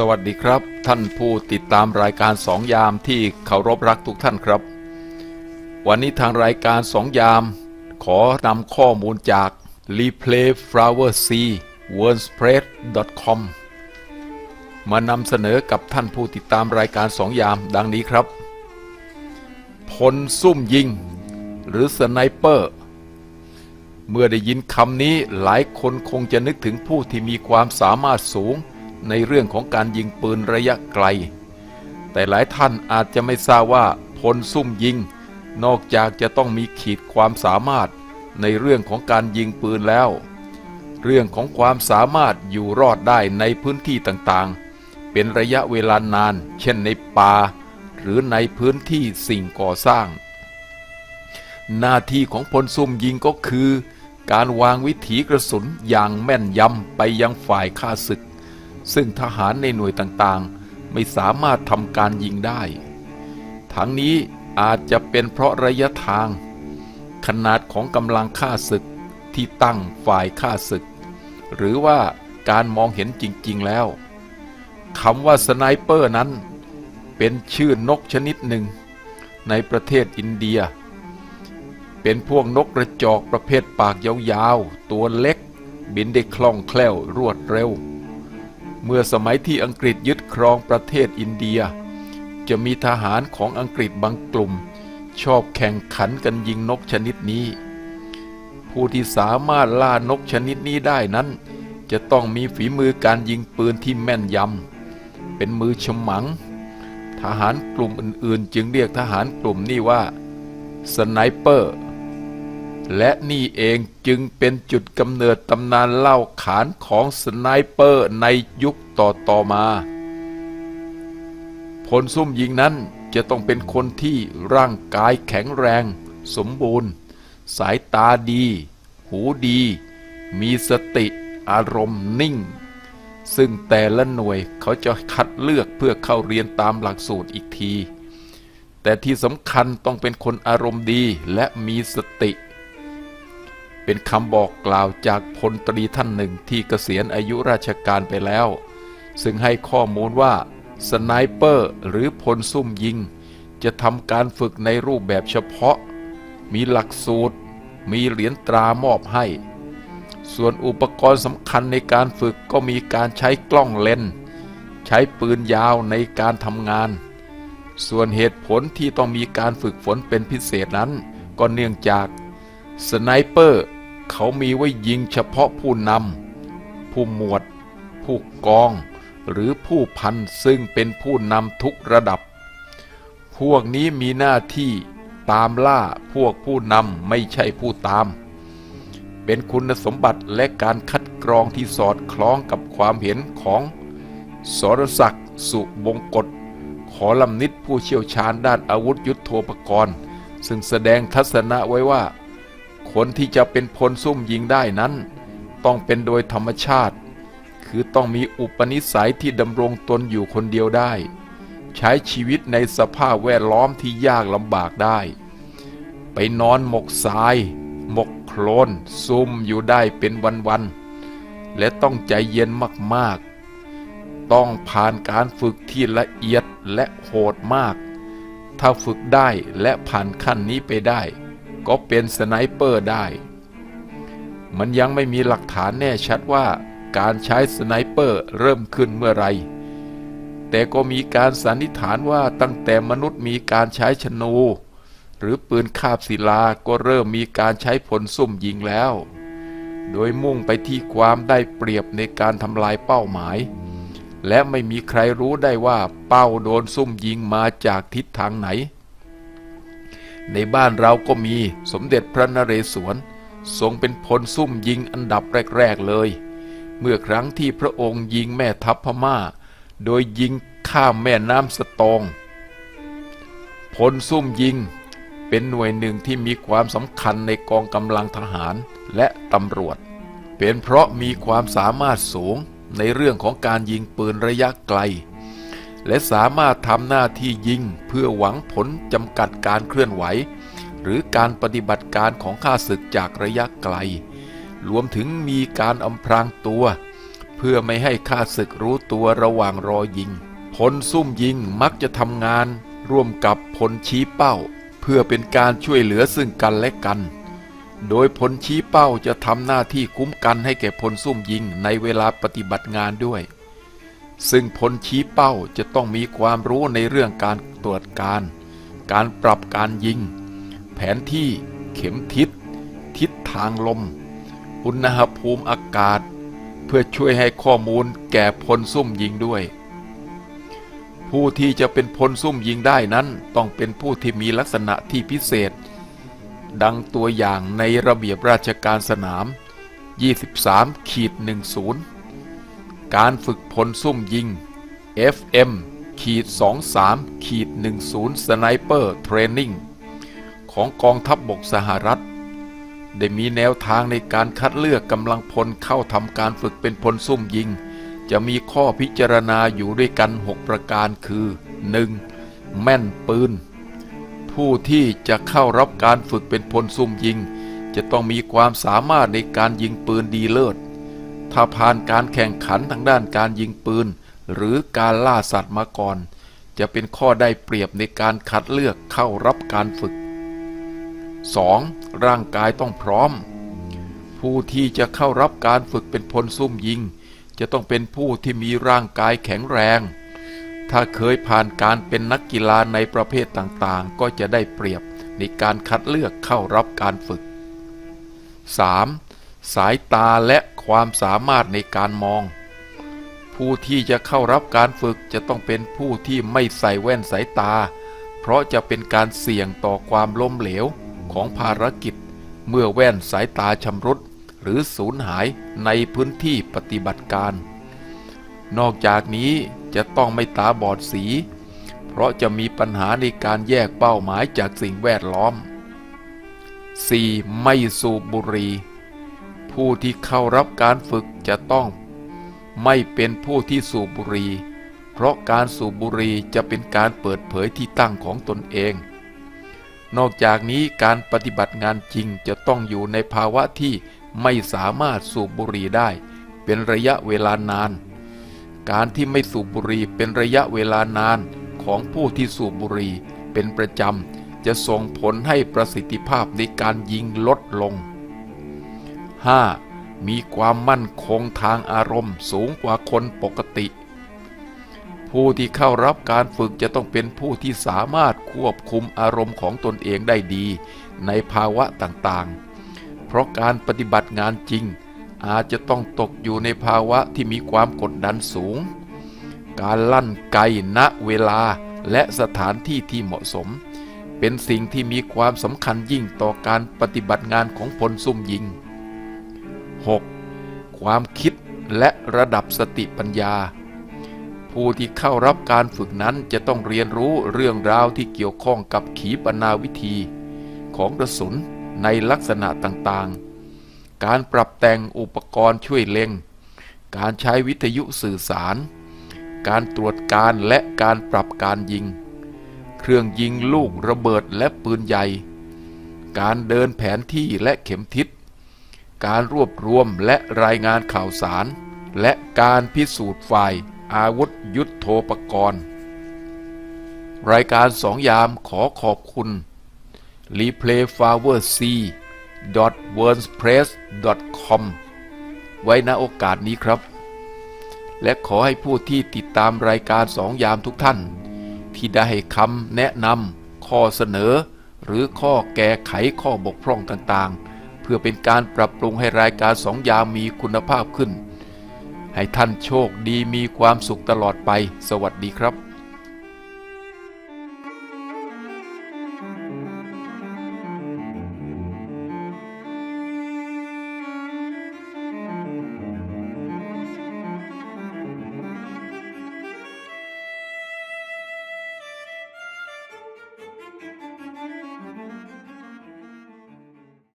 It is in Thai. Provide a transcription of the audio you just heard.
สวัสดีครับ ท่านผู้ติดตามรายการสองยามที่เคารพรักทุกท่านครับ วันนี้ทางรายการสองยาม ขอนำข้อมูลจาก replay flower c w o r d s p r e a d com มานำเสนอกับท่านผู้ติดตามรายการสองยามดังนี้ครับ พลซุ่มยิง หรือสไนเปอร์เมื่อได้ยินคำนี้หลายคนคงจะนึกถึงผู้ที่มีความสามารถสูง ในเรื่องของการยิงปืนระยะไกล แต่หลายท่านอาจจะไม่ทราบว่าพลซุ่มยิง นอกจากจะต้องมีขีดความสามารถในเรื่องของการยิงปืนแล้ว เรื่องของความสามารถอยู่รอดได้ในพื้นที่ต่างๆ เป็นระยะเวลานาน เช่นในป่าหรือในพื้นที่สิ่งก่อสร้าง หน้าที่ของพลซุ่มยิงก็คือ การวางวิถีกระสุนอย่างแม่นยำไปยังฝ่ายข้าศึก ซึ่งทหารในหน่วยต่างๆ ไม่สามารถทำการยิงได้ ทั้งนี้อาจจะเป็นเพราะระยะทาง ขนาดของกำลังฆ่าศึกที่ตั้งฝ่ายฆ่าศึก หรือว่าการมองเห็นจริงๆแล้วคำว่าสไนเปอร์นั้น เป็นชื่อนกชนิดหนึ่ง ในประเทศอินเดีย เป็นพวกนกกระจอกประเภทปากยาวๆ ตัวเล็ก บินได้คล่องแคล่วรวดเร็ว เมื่อสมัยที่อังกฤษยึดครองประเทศอินเดีย จะมีทหารของอังกฤษบางกลุ่ม ชอบแข่งขันกันยิงนกชนิดนี้ ผู้ที่สามารถล่านกชนิดนี้ได้นั้น จะต้องมีฝีมือการยิงปืนที่แม่นยำเป็นมือฉมัง ทหารกลุ่มอื่นๆ จึงเรียกทหารกลุ่มนี้ว่าสไนเปอร์ และนี่เองจึงเป็นจุดกำเนิดตำนานเล่าขานของสไนเปอร์ในยุคต่อๆมาพลซุ่มยิงนั้นจะต้องเป็นคนที่ร่างกายแข็งแรง สมบูรณ์ สายตาดี หูดี มีสติอารมณ์นิ่ง ซึ่งแต่ละหน่วยเขาจะคัดเลือกเพื่อเข้าเรียนตามหลักสูตรอีกที แต่ที่สำคัญต้องเป็นคนอารมณ์ดีและมีสติ เป็นคำบอกกล่าวจากพลตรีท่านหนึ่งที่เกษียณอายุราชการไปแล้ว ซึ่งให้ข้อมูลว่าสไนเปอร์หรือพลซุ่มยิง จะทำการฝึกในรูปแบบเฉพาะ มีหลักสูตร มีเหรียญตรามอบให้ ส่วนอุปกรณ์สำคัญในการฝึกก็มีการใช้กล้องเลนส์ใช้ปืนยาวในการทำงาน ส่วนเหตุผลที่ต้องมีการฝึกฝนเป็นพิเศษนั้น ก็เนื่องจากสไนเปอร์ เขามีไว้ยิงเฉพาะผู้นำผู้หมวด ผู้กอง หรือผู้พันซึ่งเป็นผู้นำทุกระดับ พวกนี้มีหน้าที่ตามล่าพวกผู้นำไม่ใช่ผู้ตาม เป็นคุณสมบัติและการคัดกรองที่สอดคล้องกับความเห็นของสรศักดิ์สุบงกฎขอลำนิดผู้เชี่ยวชาญด้านอาวุธยุโทโธปกรณ์ ซึ่งแสดงทัศนะไว้ว่า คนที่จะเป็นพลซุ่มยิงได้นั้น ต้องเป็นโดยธรรมชาติ คือต้องมีอุปนิสัยที่ดำรงตนอยู่คนเดียวได้ ใช้ชีวิตในสภาพแวดล้อมที่ยากลำบากได้ ไปนอนหมกทราย หมกโคลนซุ่มอยู่ได้เป็นวันๆและต้องใจเย็นมากๆ ต้องผ่านการฝึกที่ละเอียดและโหดมาก ถ้าฝึกได้และผ่านขั้นนี้ไปได้ ก็เป็นสไนเปอร์ได้ มันยังไม่มีหลักฐานแน่ชัดว่าการใช้สไนเปอร์เริ่มขึ้นเมื่อไร แต่ก็มีการสันนิษฐานว่าตั้งแต่มนุษย์มีการใช้ชนู หรือปืนคาบศิลาก็เริ่มมีการใช้ผลซุ่มยิงแล้ว โดยมุ่งไปที่ความได้เปรียบในการทำลายเป้าหมาย และไม่มีใครรู้ได้ว่าเป้าโดนซุ่มยิงมาจากทิศทางไหน ในบ้านเราก็มีสมเด็จพระนเรศวร ทรงเป็นพลซุ่มยิงอันดับแรก ๆ เลย เมื่อครั้งที่พระองค์ยิงแม่ทัพพม่า โดยยิงข้ามแม่น้ำสตอง พลซุ่มยิงเป็นหน่วยหนึ่งที่มีความสำคัญในกองกำลังทหารและตำรวจ เป็นเพราะมีความสามารถสูงในเรื่องของการยิงปืนระยะไกล และสามารถทำหน้าที่ยิงเพื่อหวังผลจำกัดการเคลื่อนไหว หรือการปฏิบัติการของข้าศึกจากระยะไกล รวมถึงมีการอำพรางตัว เพื่อไม่ให้ข้าศึกรู้ตัวระหว่างรอยิง พลซุ่มยิงมักจะทำงาน ร่วมกับพลชี้เป้า เพื่อเป็นการช่วยเหลือซึ่งกันและกัน โดยพลชี้เป้าจะทำหน้าที่คุ้มกันให้แก่พลซุ่มยิงในเวลาปฏิบัติงานด้วย ซึ่งพลชี้เป้าจะต้องมีความรู้ในเรื่องการตรวจการ การปรับการยิง แผนที่เข็มทิศ ทิศทางลม อุณหภูมิอากาศ เพื่อช่วยให้ข้อมูลแก่พลซุ่มยิงด้วย ผู้ที่จะเป็นพลซุ่มยิงได้นั้นต้องเป็นผู้ที่มีลักษณะที่พิเศษ ดังตัวอย่างในระเบียบราชการสนาม 23ขีด10 การฝึกพลซุ่มยิง FM ขีด23ขีด10สไนเปอร์เทรนนิ่งของกองทัพบบกสหรัฐ ได้มีแนวทางในการคัดเลือกกำลังพลเข้าทำการฝึกเป็นพลซุ่มยิง จะมีข้อพิจารณาอยู่ด้วยกัน 6 ประการคือ 1. แม่นปืน ผู้ที่จะเข้ารับการฝึกเป็นพลซุ่มยิง จะต้องมีความสามารถในการยิงปืนดีเลิศ ถ้าผ่านการแข่งขันทางด้านการยิงปืน หรือการล่าสัตว์มาก่อน จะเป็นข้อได้เปรียบในการคัดเลือกเข้ารับการฝึก 2. ร่างกายต้องพร้อม ผู้ที่จะเข้ารับการฝึกเป็นพลซุ่มยิง จะต้องเป็นผู้ที่มีร่างกายแข็งแรง ถ้าเคยผ่านการเป็นนักกีฬาในประเภทต่างๆ ก็จะได้เปรียบในการคัดเลือกเข้ารับการฝึก 3. สายตาและความสามารถในการมอง ผู้ที่จะเข้ารับการฝึกจะต้องเป็นผู้ที่ไม่ใส่แว่นสายตา เพราะจะเป็นการเสี่ยงต่อความล้มเหลวของภารกิจ เมื่อแว่นสายตาชำรุดหรือสูญหายในพื้นที่ปฏิบัติการ นอกจากนี้จะต้องไม่ตาบอดสี เพราะจะมีปัญหาในการแยกเป้าหมายจากสิ่งแวดล้อม 4. ไม่สูบบุหรี่ ผู้ที่เข้ารับการฝึกจะต้อง ไม่เป็นผู้ที่สูบบุหรี่เพราะการสูบบุหรี่จะเป็นการเปิดเผยที่ตั้งของตนเอง นอกจากนี้การปฏิบัติงานจริงจะต้องอยู่ในภาวะที่ไม่สามารถสูบบุหรี่ได้ เป็นระยะเวลานาน การที่ไม่สูบบุหรี่เป็นระยะเวลานานของผู้ที่สูบบุหรี่เป็นประจำจะส่งผลให้ประสิทธิภาพในการยิงลดลง 5. มีความมั่นคงทางอารมณ์สูงกว่าคนปกติ ผู้ที่เข้ารับการฝึกจะต้องเป็นผู้ที่สามารถควบคุมอารมณ์ของตนเองได้ดี ในภาวะต่างๆ เพราะการปฏิบัติงานจริง อาจจะต้องตกอยู่ในภาวะที่มีความกดดันสูง การลั่นไกณเวลาและสถานที่ที่เหมาะสม เป็นสิ่งที่มีความสำคัญยิ่งต่อการปฏิบัติงานของพลซุ่มยิง 6. ความคิดและระดับสติปัญญา ผู้ที่เข้ารับการฝึกนั้นจะต้องเรียนรู้เรื่องราวที่เกี่ยวข้องกับขีปนาวิธี ของกระสุนในลักษณะต่างๆ การปรับแต่งอุปกรณ์ช่วยเล็ง การใช้วิทยุสื่อสาร การตรวจการและการปรับการยิง เครื่องยิงลูกระเบิดและปืนใหญ่ การเดินแผนที่และเข็มทิศ การรวบรวมและรายงานข่าวสาร และการพิสูจน์ฝ่ายอาวุธยุทโธปกรณ์ รายการสองยามขอขอบคุณ replayflowerc.wordpress.com ไว้ณโอกาสนี้ครับ และขอให้ผู้ที่ติดตามรายการสองยามทุกท่าน ที่ได้ให้คำแนะนำข้อเสนอ หรือข้อแก้ไขข้อบกพร่องต่างๆ พื่อเป็นการปรับปรุงให้รายการสองยามมีคุณภาพขึ้น ให้ท่านโชคดีมีความสุขตลอดไป สวัสดีครับ